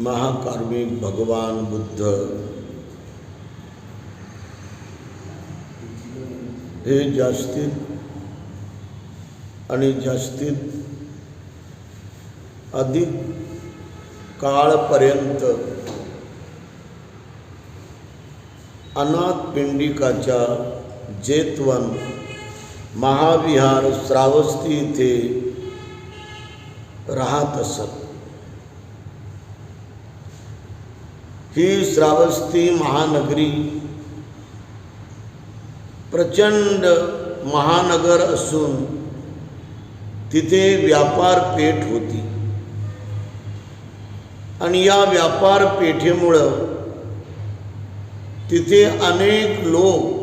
महाकार्मिक भगवान बुद्ध। हे जास्तीत आणि जास्तीत अधिक काळपर्यंत अनाथ पिंडिकाच्या जेतवन महाविहार श्रावस्ती इथे राहत असत. ही श्रावस्ती महानगरी. प्रचंड महानगर असून तिथे व्यापारपेठ होती. आणि या व्यापार पेठेमुळं तिथे अनेक लोक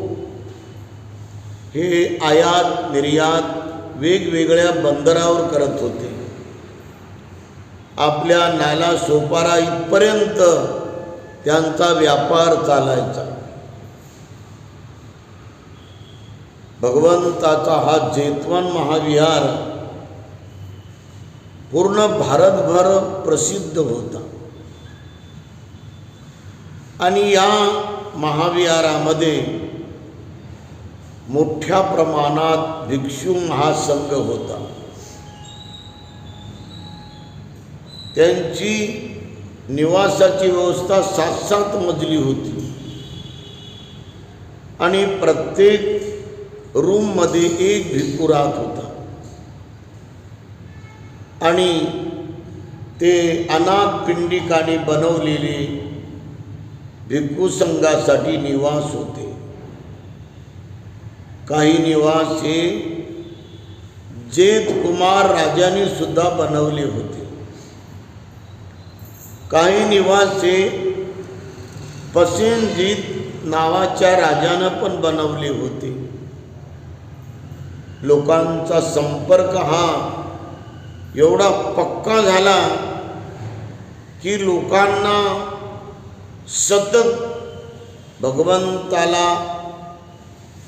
हे आयात निर्यात वेगवेगळ्या बंदरावर करत होते. आपल्या नाला सोपारा इथपर्यंत त्यांचा व्यापार चालायचा. भगवंताचा हा जेतवन महाविहार पूर्ण भारतभर प्रसिद्ध होता. आणि या महाविहारामध्ये मोठ्या प्रमाणात भिक्षू महासंघ होता. त्यांची निवासाची व्यवस्था सात सात मजली होती. आणि प्रत्येक रूममध्ये एक भिक्खू राहत होता. आणि ते अनाथ पिंडिकाने बनवलेले भिक्खू संघासाठी निवास होते. काही निवास हे जेत कुमार राजाने सुद्धा बनवले होते. काही निवासे पसिनजीत नावाच्या राजानं पण बनवले होते. लोकांचा संपर्क हा एवढा पक्का झाला की लोकांना सतत भगवंताला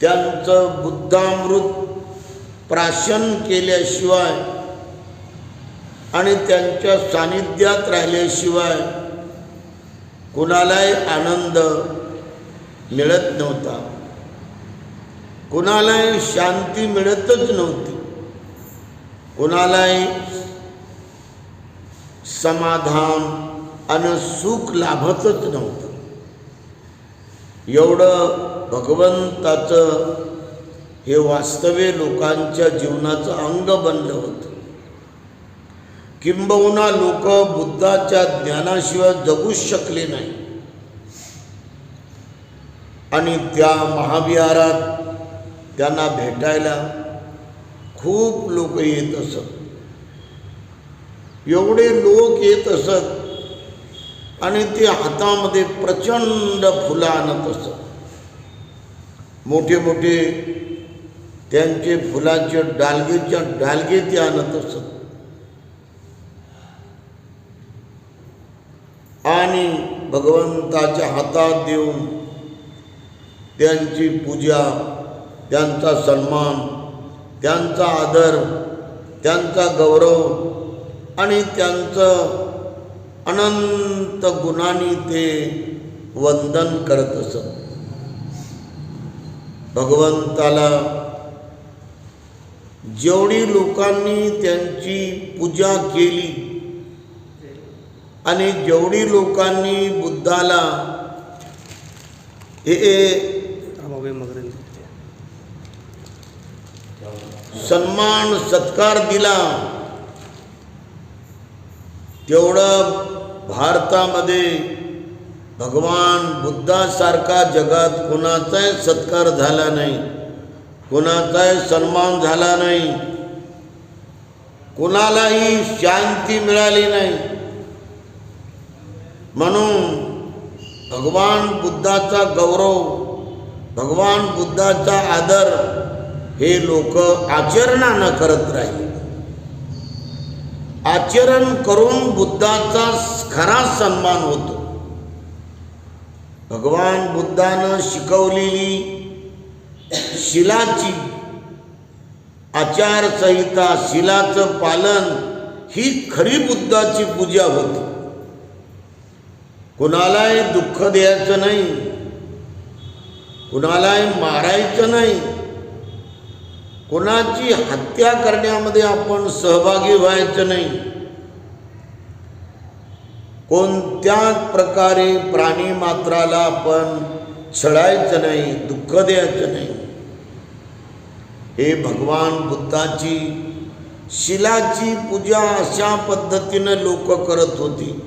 त्यांचं बुद्धामृत प्राशन केल्याशिवाय आणि त्यांच्या सानिध्यात राहिल्याशिवाय कुणालाही आनंद मिळत नव्हता. कुणालाही शांती मिळतच नव्हती. कुणालाही समाधान आणि सुख लाभतच नव्हतं. एवढं भगवंताचं हे वास्तव्य लोकांच्या जीवनाचं अंग बनलं होतं. किंबहुना लोक बुद्धाच्या ज्ञानाशिवाय जगूच शकले नाही. आणि त्या महाविहारात त्यांना भेटायला खूप लोक येत असत. एवढे लोक येत असत आणि ते हातामध्ये प्रचंड फुलं आणत असत. मोठे मोठे त्यांचे फुलाचे डालगेच्या डालगे ते आणत असत आणि भगवंताच्या हातात देऊन त्यांची पूजा त्यांचा सन्मान त्यांचा आदर त्यांचा गौरव आणि त्यांचं अनंत गुणांनी ते वंदन करत असत. भगवंताला जेवढी लोकांनी त्यांची पूजा केली आणि जेवढी लोकांनी बुद्धाला हे सन्मान सत्कार दिला तेवढं भारतामध्ये भगवान बुद्धासारखा जगात कोणाचाही सत्कार झाला नाही कोणाचाही सन्मान झाला नाही कोणालाही शांती मिळाली नाही. म्हणून भगवान बुद्धाचा गौरव भगवान बुद्धाचा आदर हे लोक आचरणानं करत राहील. आचरण करून बुद्धाचा खरा सन्मान होतो. भगवान बुद्धानं शिकवलेली शिलाची आचारसंहिता शिलाचं पालन ही खरी बुद्धाची पूजा होती. कुणालाही दुःख द्यायचं नाही. कुणालाही मारायचं नाही. कुणाची हत्या करण्यामध्ये आपण सहभागी व्हायचं नाही. कोणत्याच प्रकारे प्राणी मात्राला आपण छळायचं नाही दुःख द्यायचं नाही. हे भगवान बुद्धाची शिलाची पूजा अशा पद्धतीनं लोक करत होती.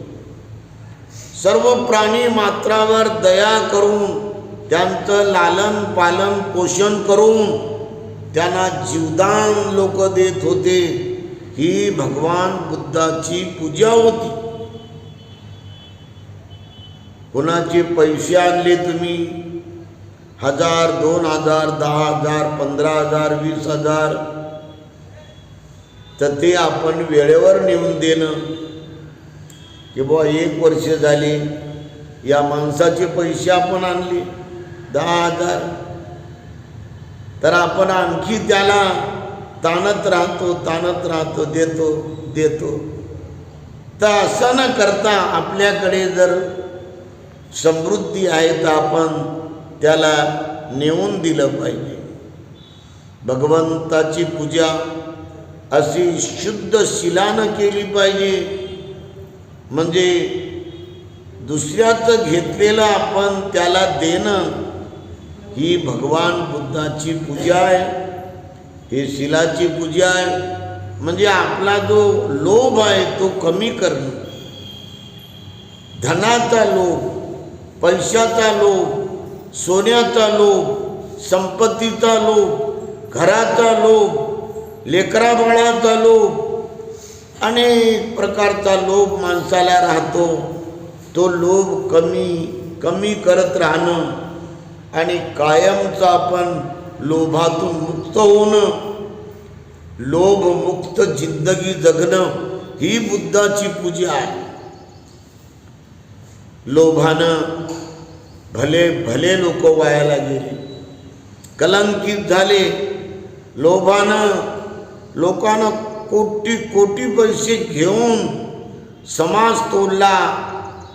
सर्व प्राणी मात्रावर दया करून त्यांचं लालन पालन पोषण करून त्यांना जीवदान लोक देत होते. ही भगवान बुद्धाची पूजा होती. कुणाचे पैसे आणले तुम्ही? हजार दोन हजार दहा हजार पंधरा हजार वीस हजार. तर ते आपण वेळेवर नेऊन देणं. की बुवा एक वर्ष झाले या माणसाचे पैसे आपण आणले दहा हजार. तर आपण आणखी त्याला ताणत राहतो ताणत राहतो देतो देतो. तर असं न करता आपल्याकडे जर समृद्धी आहे तर आपण त्याला नेऊन दिलं पाहिजे. भगवंताची पूजा अशी शुद्ध शिलानं केली पाहिजे. म्हणजे दुसऱ्याचं घेतलेलं आपण त्याला देणं ही भगवान बुद्धाची पूजा आहे. ही शिलाची पूजा आहे. म्हणजे आपला जो लोभ आहे तो कमी करणं. धनाचा लोभ पैशाचा लोभ सोन्याचा लोभ संपत्तीचा लोभ घराचा लोभ लेकराबाळाचा लोभ अनेक प्रकारचा लोभ माणसाला राहतो. तो लोभ कमी कमी करत राहणं आणि कायमचं आपण लोभातून मुक्त होणं. लोभमुक्त जिंदगी जगणं ही बुद्धाची पूजा आहे. लोभानं भले भले लोक वायाला गेले कलंकित झाले लोभानं लोकांना कोटी कोटी पैसे घेऊन समाज तोडला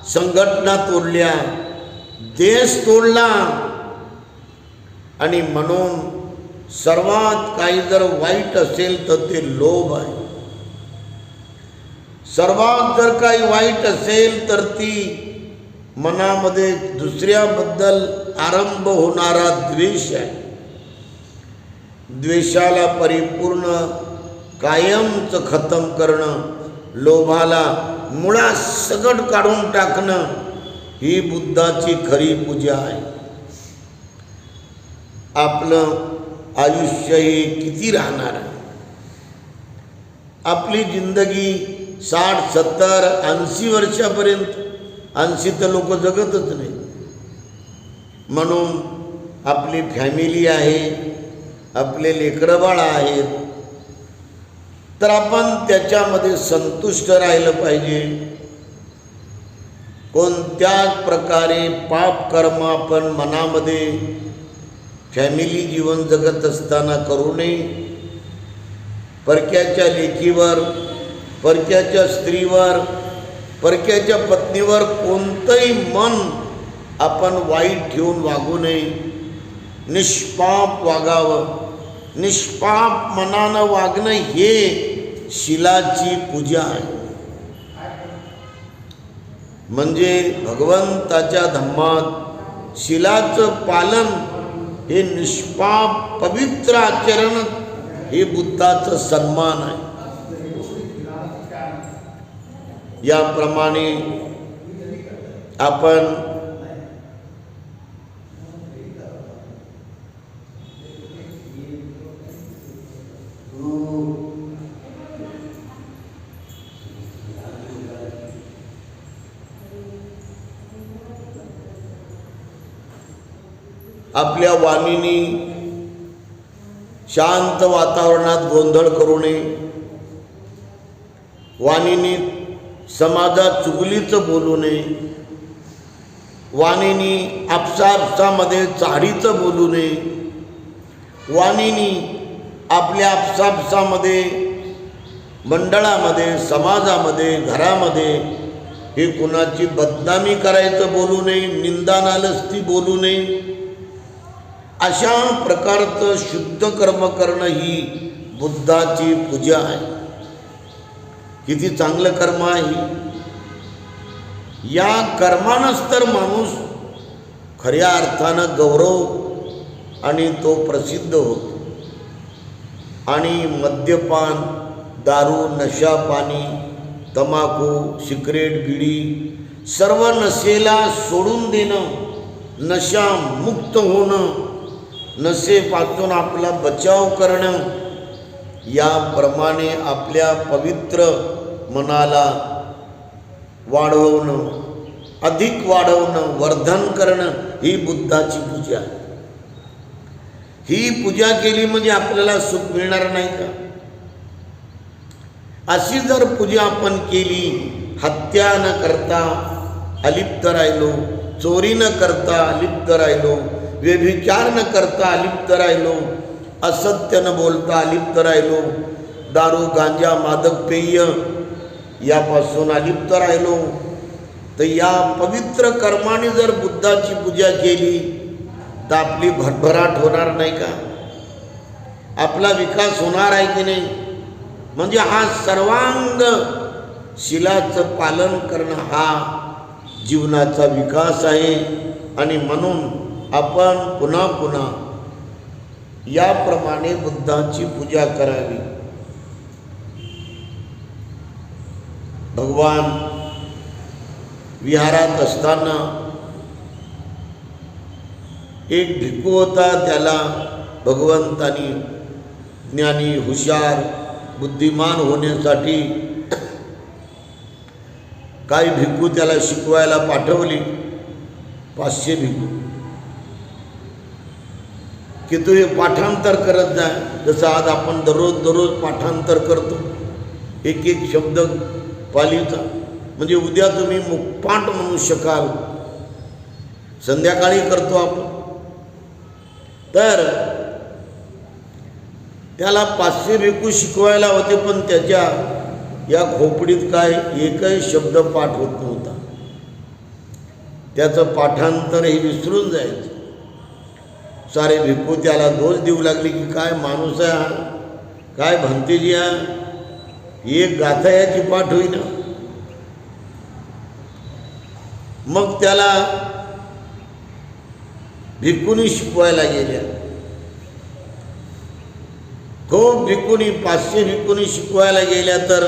संघटना तोडल्या देश तोडला. आणि म्हणून सर्वात काही जर वाईट असेल तर ते लोभ आहे. सर्वात जर काही वाईट असेल तर ती मनामध्ये दुसऱ्याबद्दल आरंभ होणारा द्वेष आहे. द्वेषाला परिपूर्ण कायमचं खतम करणं लोभाला मुळा सगट काढून टाकणं ही बुद्धाची खरी पूजा आहे. आपलं आयुष्य हे किती राहणार? आहे आपली जिंदगी साठ सत्तर ऐंशी वर्षापर्यंत ऐंशी तर लोक जगतच नाही. म्हणून आपली फॅमिली आहे आपले लेकरबाळ आहेत तर आपण त्याच्यामध्ये संतुष्ट राहिलं पाहिजे. कोणत्याच प्रकारे पाप कर्म आपण मनामध्ये फॅमिली जीवन जगत असताना करू नये. परक्याच्या लेखीवर परक्याच्या स्त्रीवर परक्याच्या पत्नीवर कोणतंही मन आपण वाईट ठेवून वागू नये. निष्पाप वागावं. निष्पाप मनानं वागणं हे शिलाची पूजा आहे. म्हणजे भगवंताच्या धम्मात शिलाचं पालन हे निष्पाप पवित्र आचरण हे बुद्धाचं सन्मान आहे. याप्रमाणे आपण आपल्या वाणीनी शांत वातावरणात गोंधळ करू नये. वाणीने समाजात चुगलीचं बोलू नये. वाणीनी आपसापसामध्ये चाडीचं बोलू नये. वाणीनी आपल्या आपसापसामध्ये मंडळामध्ये समाजामध्ये घरामध्ये हे कुणाची बदनामी करायचं बोलू नये निंदा नालस्ती बोलू नये. अशा प्रकारचं शुद्ध कर्म करणं ही बुद्धाची पूजा आहे. किती चांगलं कर्म आहे. या कर्मानंच तर माणूस खऱ्या अर्थानं गौरव आणि तो प्रसिद्ध होतो. आणि मद्यपान दारू नशा पाणी तमाखू सिगरेट बिडी सर्व नशेला सोडून देणं नशा मुक्त होणं नशेपासून आपला बचाव करणं याप्रमाणे आपल्या पवित्र मनाला वाढवणं अधिक वाढवणं वर्धन करणं ही बुद्धाची पूजा ही पूजा केली म्हणजे आपल्याला सुख मिळणार नाही का? अशी जर पूजा आपण केली हत्या न करता अलिप्त राहिलो चोरी न करता अलिप्त राहिलो व्यभिचार न करता अलिप्त राहिलो असत्य न बोलता अलिप्त राहिलो दारू गांजा मादक पेय यापासून अलिप्त राहिलो. तर या पवित्र कर्माने जर बुद्धाची पूजा केली तर आपली भरभराट होणार नाही का? आपला विकास होणार आहे की नाही? म्हणजे हा सर्वांग शिलाचं पालन करणं हा जीवनाचा विकास आहे. आणि म्हणून आपण पुन्हा पुन्हा याप्रमाणे बुद्धाची पूजा करावी. भगवान विहारात असताना एक भिक्खू होता त्याला भगवंतानी ज्ञानी हुशार बुद्धिमान होण्यासाठी काही भिक्खू त्याला शिकवायला पाठवली. पाचशे भिक्खू. की तू हे पाठांतर करत जा. जसं आज आपण दररोज दररोज पाठांतर करतो. एक एक शब्द पालीचा म्हणजे उद्या तुम्ही मुखपाठ म्हणू शकाल. संध्याकाळी करतो आपण. तर त्याला पाचशे भिकू शिकवायला होते पण त्याच्या या खोपडीत काय एकही शब्द पाठ होत नव्हता. त्याचं पाठांतर हे विसरून जायचं. सारे भिक्खू त्याला दोष देऊ लागले की काय माणूस आहे हा? काय भंतेजी हा? एक गाथा याची पाठ होईना. मग त्याला भिक्खुनी शिकवायला गेल्या. खूप भिक्खुनी पाचशे भिक्खुनी शिकवायला गेल्या तर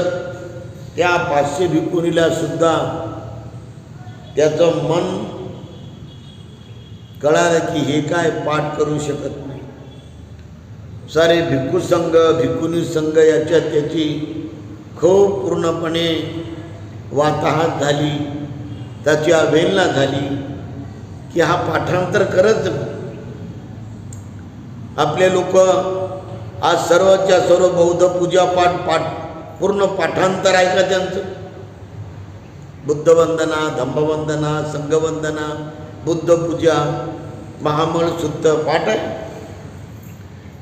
त्या पाचशे भिक्खुनीला सुद्धा त्याचं मन कळालं की हे काय पाठ करू शकत नाही. सारे भिक्खू संघ भिक्खुनी संघ याच्यात त्याची खूप पूर्णपणे वाताहत झाली त्याची अवहेलना झाली की हा पाठांतर करत आपले लोक आज सर्वच्या सर्व बौद्ध पूजा पाठ पाठ पूर्ण पाठांतर आहे का त्यांचं? बुद्धवंदना धम्मवंदना संघवंदना बुद्ध पूजा महामळ शुद्ध पाठ आहे.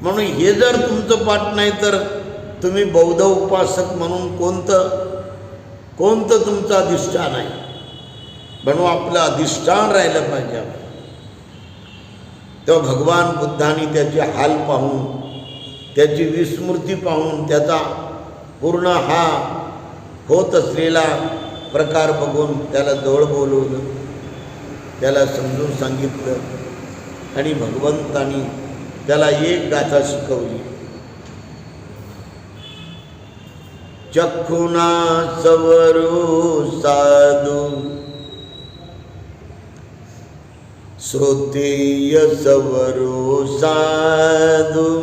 म्हणून हे जर तुमचं पाठ नाही तर तुम्ही बौद्ध उपासक म्हणून कोणतं कोणतं तुमचं अधिष्ठान आहे? म्हणून आपलं अधिष्ठान राहिलं पाहिजे. तेव्हा भगवान बुद्धाने त्याचे हाल पाहून त्याची विस्मृती पाहून त्याचा पूर्ण हा होत असलेला प्रकार बघून त्याला जवळ बोलवलं. त्याला समजून सांगितलं. आणि भगवंतानी त्याला एक गाथा शिकवली. चखुना सवरू साधू. श्रोतेय सवरो साधू.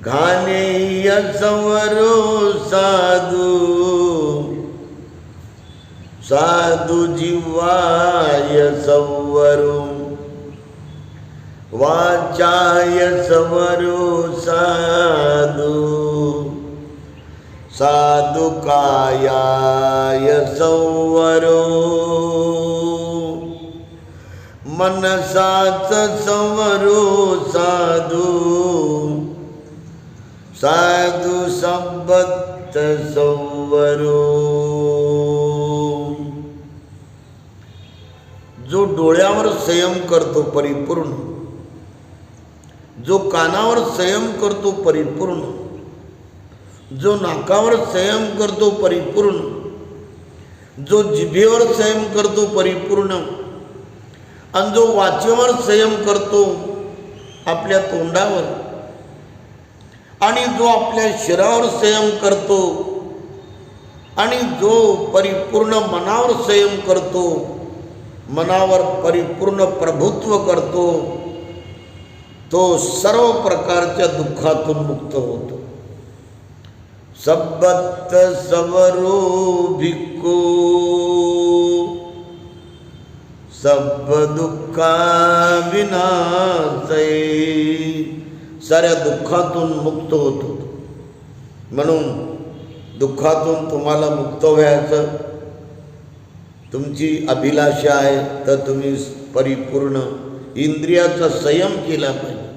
घानेय सवरो साधू. साधू जीवाय सवरो वाचाय सवरो साधू साधु कायाय संवरो मनसाच संवरो साधू साधू संबत्त संवरो जो डोळ्यावर संयम करतो परिपूर्ण जो कानावर संयम करतो परिपूर्ण जो नाकावर संयम करतो परिपूर्ण जो जिभेवर संयम करतो परिपूर्ण आणि जो वाचेवर संयम करतो आपल्या तोंडावर आणि जो आपल्या शिरावर संयम करतो आणि जो परिपूर्ण मनावर संयम करतो मनावर परिपूर्ण प्रभुत्व करतो तो सर्व प्रकारच्या दुःखातून मुक्त होतो. सबत सवरो भिक्को सब दुःखा विनाशय साऱ्या दुःखातून मुक्त होतो. म्हणून दुःखातून तुम्हाला मुक्त व्हायचं तुमची अभिलाषा आहे तर तुम्ही परिपूर्ण इंद्रियाचा संयम केला पाहिजे.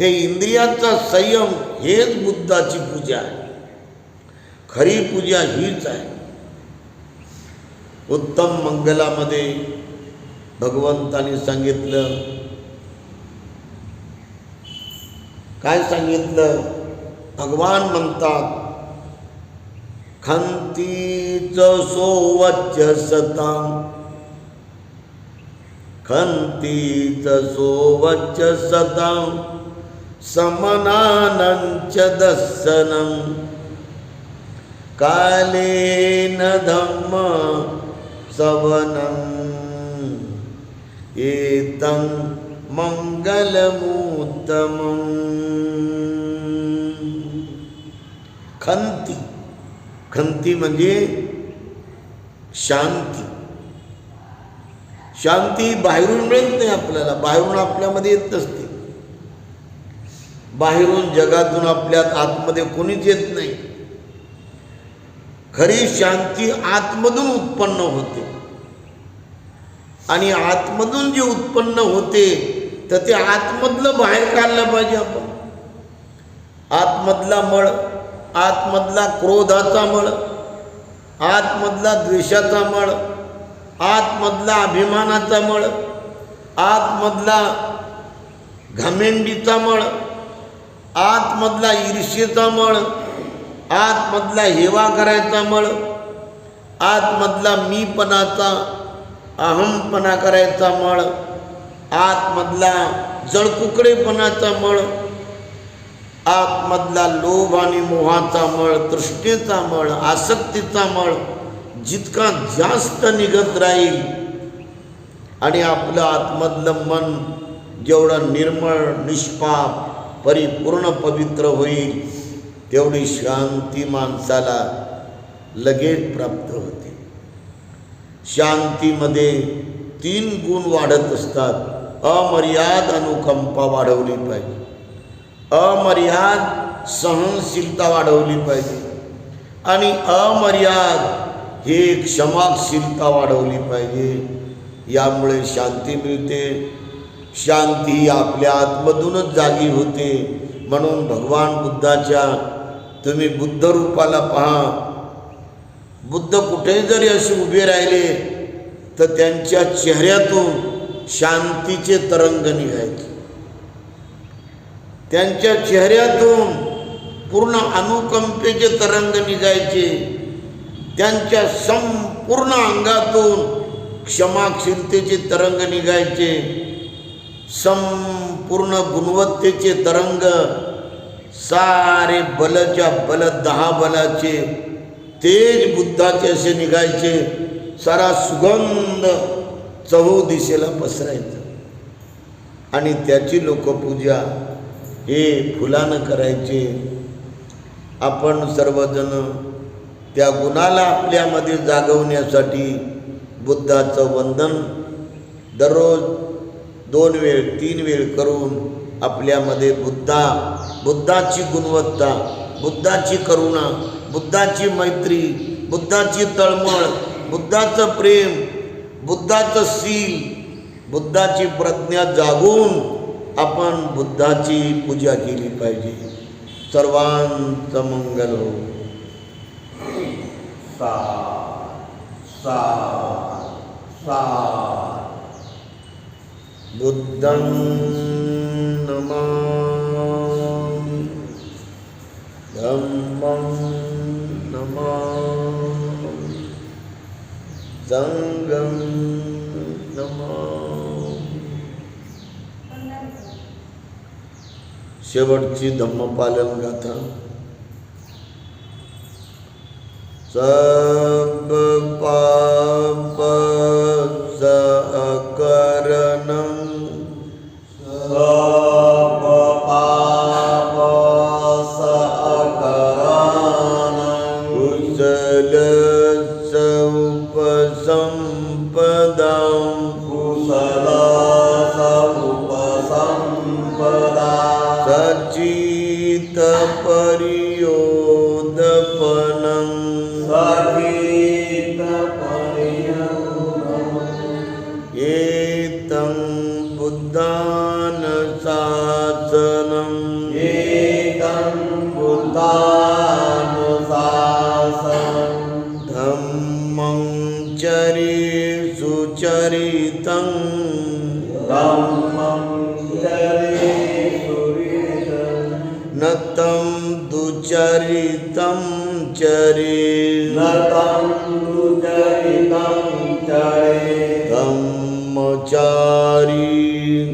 हे इंद्रियाचा संयम हेच बुद्धाची पूजा आहे. खरी पूजा हीच आहे. उत्तम मंगलामध्ये भगवंताने सांगितलं. काय सांगितलं? भगवान म्हणतात खंतीच सोवच सता खंतीच सोवच सता समनानंच दस्सनं कालेन धम्म सवनं एतं मंगलमुत्तमम् खंती। खंती म्हणजे शांती. शांती बाहेरून मिळत नाही आपल्याला. बाहेरून आपल्यामध्ये येत नसते. बाहेरून जगातून आपल्यात आतमध्ये कोणीच येत नाही. खरी शांती आतमधून उत्पन्न होते. आणि आतमधून जे उत्पन्न होते तर ते आतमधलं बाहेर काढलं पाहिजे आपण. आतमधला मळ आतमधला क्रोधाचा मळ आतमधला द्वेषाचा मळ आतमधला अभिमानाचा मळ आतमधला घमेंडीचा मळ आतमधला ईर्ष्येचा मळ आतमधला हेवा करायचा मळ आतमधला मीपणाचा अहमपणा करायचा मळ आतमधला जळकुकडेपणाचा मळ आतमधला लोभ आणि मोहाचा मळ तृष्णेचा मळ आसक्तीचा मळ जितका जास्त निघत राहील आणि आपलं आतमधलं मन जेवढं निर्मळ निष्पाप परिपूर्ण पवित्र होईल तेवढी शांती माणसाला लगेच प्राप्त होते. शांतीमध्ये तीन गुण वाढत असतात. अमर्याद अनुकंपा वाढवली पाहिजे. अमर्याद सहनशीलता वाढवली पाहिजे. आणि अमर्याद हे क्षमाशीलता वाढवली पाहिजे. यामुळे शांती मिळते. शांती ही आपल्या आतमधूनच जागी होते. म्हणून भगवान बुद्धाच्या तुम्ही बुद्ध रूपाला पहा. बुद्ध कुठेही जरी असे उभे राहिले तर त्यांच्या चेहऱ्यातून शांतीचे तरंग निघायचे. त्यांच्या चेहऱ्यातून पूर्ण अनुकंपेचे तरंग निघायचे. त्यांच्या संपूर्ण अंगातून क्षमाशीलतेचे तरंग निघायचे. संपूर्ण गुणवत्तेचे तरंग सारे बलच्या बल दहा बलाचे तेज बुद्धाचे असे निघायचे. सारा सुगंध चहू दिशेला पसरायचं. आणि त्याची लोकपूजा हे फुलानं करायचे. आपण सर्वजण त्या गुणाला आपल्यामध्ये जागवण्यासाठी बुद्धाचं वंदन दररोज दोन वेळ तीन वेळ करून आपल्यामध्ये बुद्धा बुद्धाची गुणवत्ता बुद्धाची करुणा बुद्धाची मैत्री बुद्धाची तळमळ बुद्धाचं प्रेम बुद्धाचं सील बुद्धाची प्रज्ञा जागून आपण बुद्धाची पूजा केली पाहिजे. सर्वांचं मंगल हो. सा सा सा बुद्धं नमामि. धम्मं नमामि. शेवटची धम्मपालन गाथा. सप पाप सकरण परियोदपनं एतं बुद्धानशासनम् एतं बुद्धानुशासनं धम्मं चरि सुचरितं दुचरितं चरिणतं दुचरितं चरे। धम्मचारी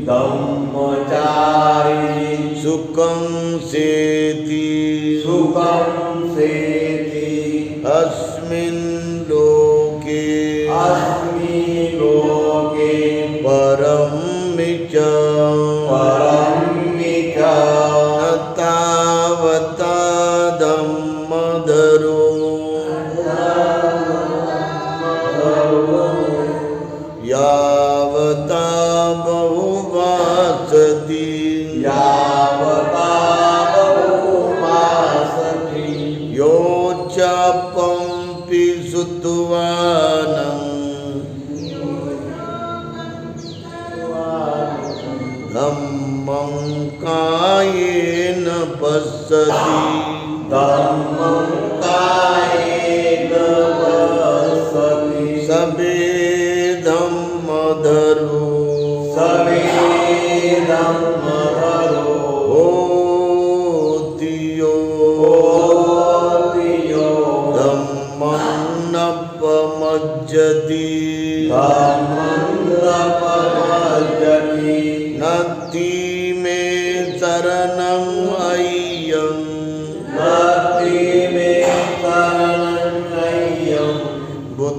धम्मचारी सुखं सेति सुखम् Yeah.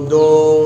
ど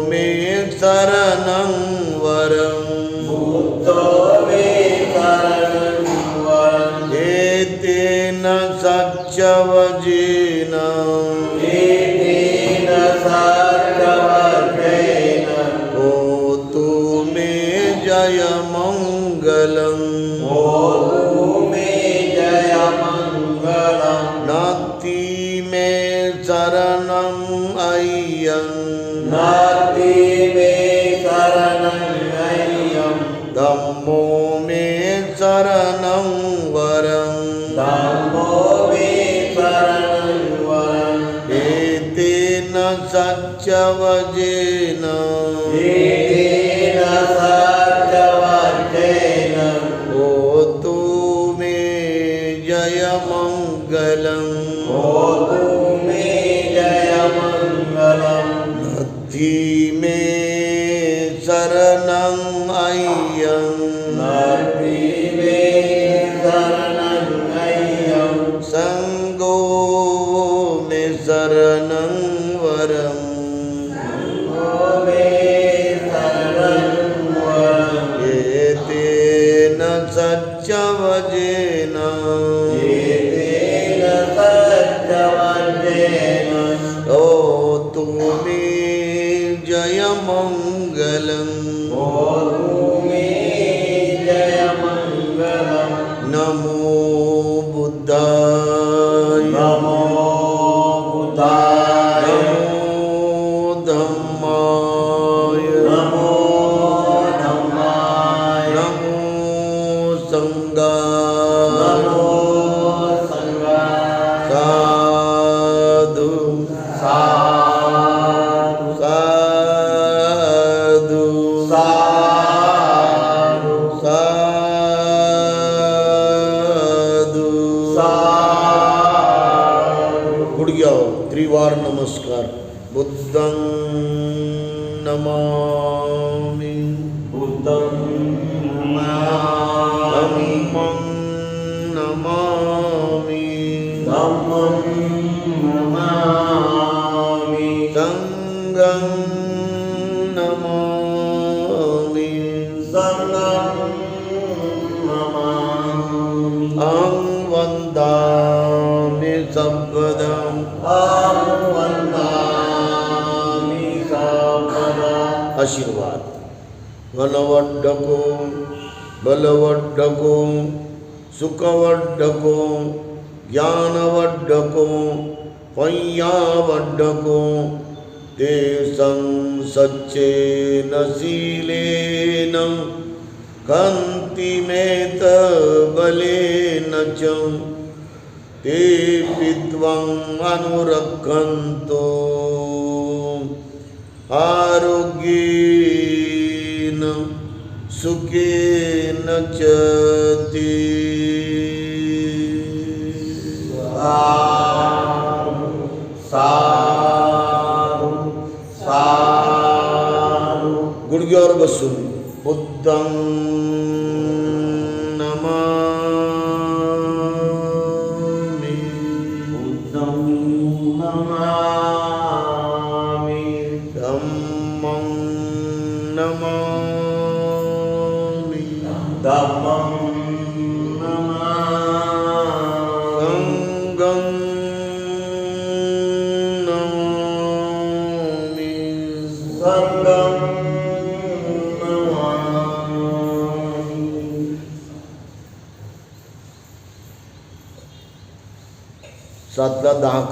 आशीर्वाद बलवड्डको बलवड्डको सुखवड्डको ज्ञानवड्डको पय्यावड्डको ते संसच्चेन शीलेन कन्तिमेत बले च ते त्वम् अनुरक्षन्तो आरोग्येन सुखेन च ते গর্ভসুন উত্তম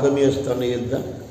सातला दहा कमी असताना एकदा